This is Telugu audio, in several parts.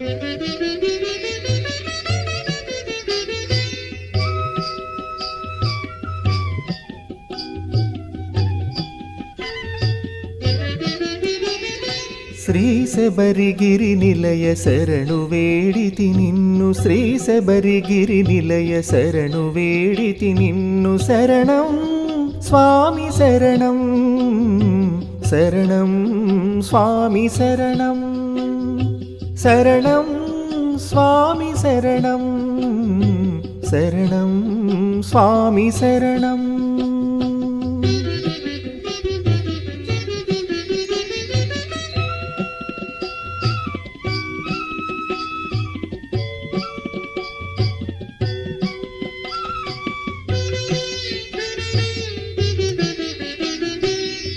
శ్రీ శబరిగిరి నిలయ శరణు వేడితి నిన్ను శ్రీ శబరిగిరి నిలయ శరణు వేడితి నిన్ను శరణం స్వామి శరణం శరణం. స్వామి శరణం శరణం స్వామి శరణం శరణం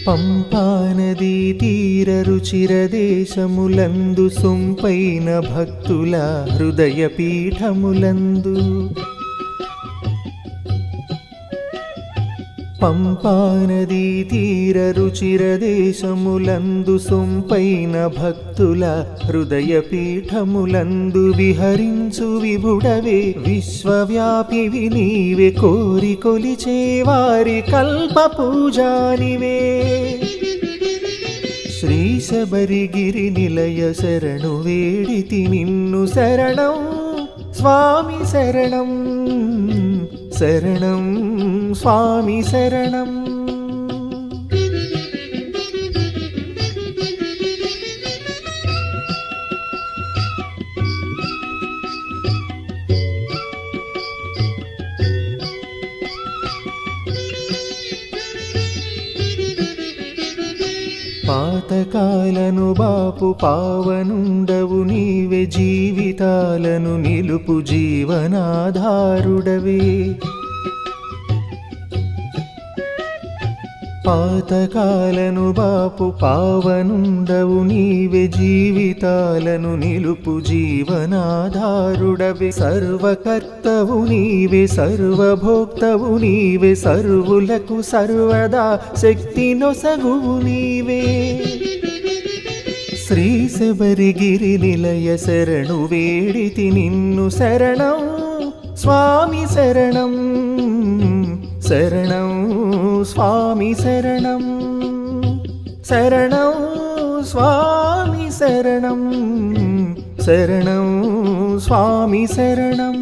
పంపానదీ తీర రుచిర దేశములందు సొంపైన భక్తుల హృదయ పీఠములందు పంపానదీ తీర రుచిర దేశములందు సొంపైన భక్తుల హృదయ పీఠములందు విహరించు విభుడవే. విశ్వవ్యాపి వినీవే కోరి కొలిచే వారి కల్ప పూజానివే. శ్రీ శబరిగిరి నిలయ శరణు వేడితి నిన్ను శరణం స్వామి శరణం. శరణం స్వామి శరణం పాతకాలను బాపు పావనుండవు నీవే జీవితాలను నిలుపు జీవనాధారుడవే పాతకాలను బాపు పావనుండవు నీవే జీవితాలను నిలుపు జీవనాధారుడవే. సర్వకర్తవు నీవే సర్వభోక్తవు నీవే సర్వులకు సర్వదా శక్తి నొసగువు నీవే. శ్రీ శబరిగిరి నిలయ శరణు వేడితి నిన్ను శరణం స్వామి శరణం శరణం స్వామి శరణం శరణం స్వామి శరణం శరణం స్వామి శరణం